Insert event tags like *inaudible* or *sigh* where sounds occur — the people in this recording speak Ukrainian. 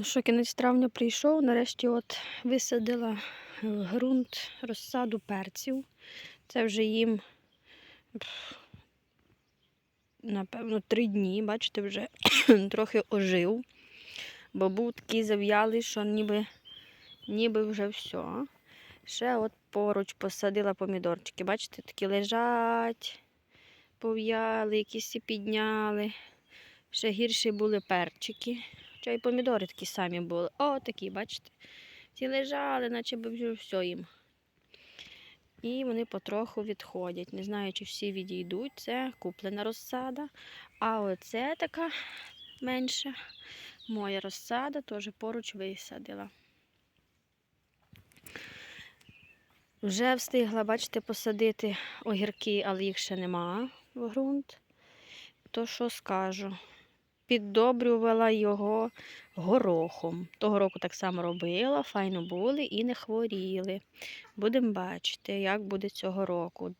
Ну що, кінець травня прийшов, нарешті от висадила в ґрунт розсаду перців. Це вже їм, напевно, три дні, бачите, вже *clears throat* трохи ожив, бо був такий зав'ялий, що ніби, ніби вже все. Ще от поруч посадила помідорчики. Бачите, такі лежать, пов'яли, якісь підняли. Ще гірші були перчики. Хоча й помідори такі самі були. О, такі, бачите? Ті лежали, наче вже все їм. І вони потроху відходять. Не знаю, чи всі відійдуть. Це куплена розсада. А оце така менша. Моя розсада теж поруч висадила. Вже встигла, бачите, посадити огірки, але їх ще нема в ґрунт. То що скажу? Піддобрювала його горохом. Того року так само робила, файно були і не хворіли. Будемо бачити, як буде цього року.